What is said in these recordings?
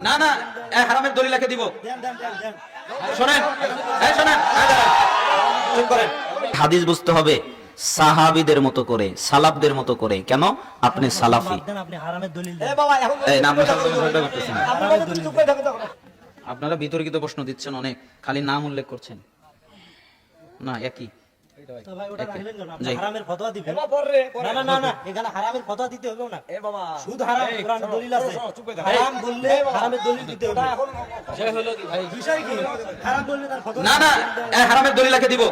না না হারামের দলিলাকে দিব। দেন দেন দেন দেন শোনেন এই শোনেন। চুপ করেন। হাদিস বুঝতে হবে সাহাবিদের মতো করে সালাফদের মতো করে কেন? আপনি সালাফি। দলিল আপনারা বিতর্কিত প্রশ্ন দিচ্ছেন অনেক খালি নাম উল্লেখ করছেন। না একই। হারামের না না না না এখানে হারামের ফতোয়া দিতে হবে না। এ বাবা। সুদ হারাম এই, কোরআন শোনো, দলিল আছে। শোনো, শোনো, চুপ করে থাকো। হারাম বললে হারামের দলিল দিতে হবে ওটা এখন বিষয় কি? হারাম বললে তার ফতোয়া না না এ হারামের দলিলাকে দিব।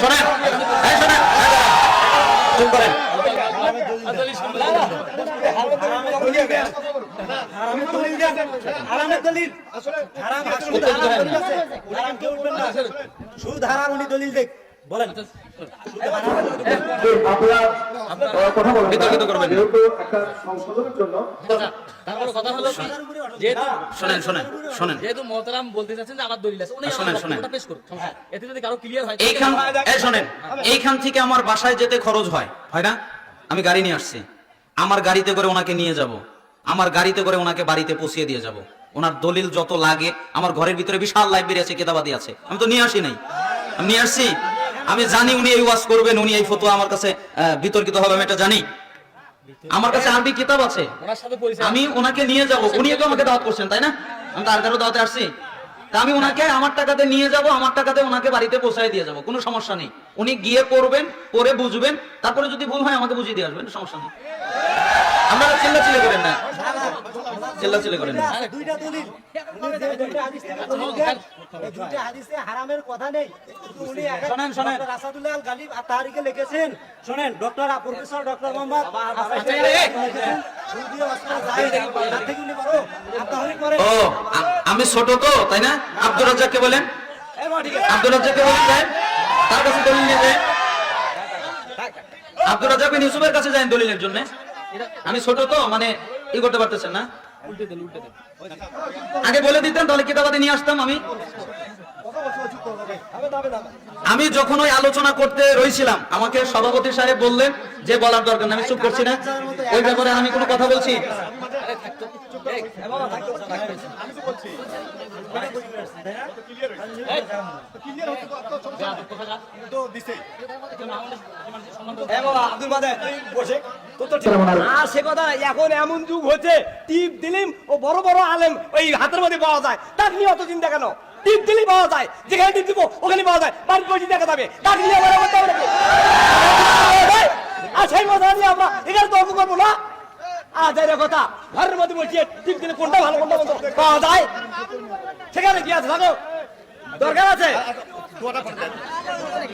শোনেন শোনেন। করেন হারাম সুদ হারাম উনি দলিল দেখ বলেন। সুদ হারাম আপনারা কথা বলেন। না। বিতর্কিত করবেন। না। যেহেতু একটা সংশোধনের জন্য তারপরে কথা হলো যেহেতু শোনেন শোনেন শোনেন। যেহেতু মহতারাম বলতে চাচ্ছেন যে আমার দলিল আছে উনি শোনেন, শোনেন। পেশ করুন এতে যদি কারও ক্লিয়ার হয় এইখান এই শোনেন এইখান থেকে আমার বাসায় যেতে খরচ হয় হয় না? আমি গাড়ি নিয়ে আসছি। আমার গাড়িতে করে ওনাকে নিয়ে যাব। আমার গাড়িতে করে ওনাকে বাড়িতে পৌঁছিয়ে দিয়ে যাব। ওনার দলিল যত লাগে আমার ঘরের ভিতরে বিশাল লাইব্রেরি আছে কেতাবাদি আছে। আমি তো নিয়ে আসি নাই। আমি নিয়ে আসছি। আমি জানি উনি এই ওয়াজ করবেন উনি এই ফটো আমার কাছে বিতর্কিত হবে আমি এটা জানি। আমার কাছে আরবি কিতাব আছে। ওনার সাথে পরিচয় আমি ওনাকে নিয়ে যাব। উনি তো আমাকে দাওয়াত করছেন তাই না? আমি তার কারও দাওয়াতে আসছি। তা আমি ওনাকে আমার টাকাতে নিয়ে যাব আমার টাকাতে ওনাকে বাড়িতে পৌঁছায় দিয়ে যাব। কোনো সমস্যা নেই। উনি গিয়ে করবেন পরে বুঝবেন। তারপরে যদি ভুল হয় আমাকে বুঝিয়ে দিয়ে আসবেন সমস্যা নেই। আপনারা চিল্লা চিল্লা করেন না। চিল্লা চিল্লা করেন না। দুইটা দলিল উনি যে দুইটা হাদিস থেকে দলিল দেন দুইটা হাদিসে হারামের কথা নেই। উনি শোনেন, শোনেন। ডক্টর আসাদুল্লাহ আল গালিব আতাহারিকে লিখেছেন শোনেন doctor professor doctor Mohammad Asadullah লিখেছেন, সৌদি অস্ত্র যায় তার থেকে উনি বড়। আতাহারি করেন ও আমি ছোট তো তাই না? আব্দুর রাজ্জাককে বলেন। আব্দুর রাজ্জাককে বলেন যায় তার কাছে দলিল নিয়ে যায়। আব্দুর রাজ্জাক বিন ইউসুফের কাছে যায় দলিলের জন্য। আমি ছোট তো মানে ই করতে পারতেছেন না। উল্টে দেন উল্টে দেন। আগে বলে দিতেন তাহলে কিতাবাদি নিয়ে আসতাম আমি। আমি যখন ওই আলোচনা করতে রয়েছিলাম আমাকে সভাপতি সাহেব বললেন যে বলার দরকার নেই আমি চুপ করছি না। ওই ব্যাপারে আমি কোনো কথা বলছি। এ বাবা আব্দুল আর সে কথা এখন এমন যুগ হচ্ছে টিপ দিলিম ও বড় বড় আলেম ওই হাতের মধ্যে পাওয়া যায়। তার নিয়ে অত চিন্তা কেন? টিপ দিলেই পাওয়া যায় যেখানে টিপ দিব ওখানে পাওয়া যায়। বাড়ির বসে দেখা যাবে। তার নিয়ে দাও নাকি? আর সেই কথা নিয়ে আমরা এখানে তর্ক করব না। আজ কথা। ঘরের মধ্যে বসিয়ে টিপ দিলে কোনটা ভালো কোনটা মন্দ? পাওয়া যায়। সেখানে কি আছে থাকো। দরকার আছে?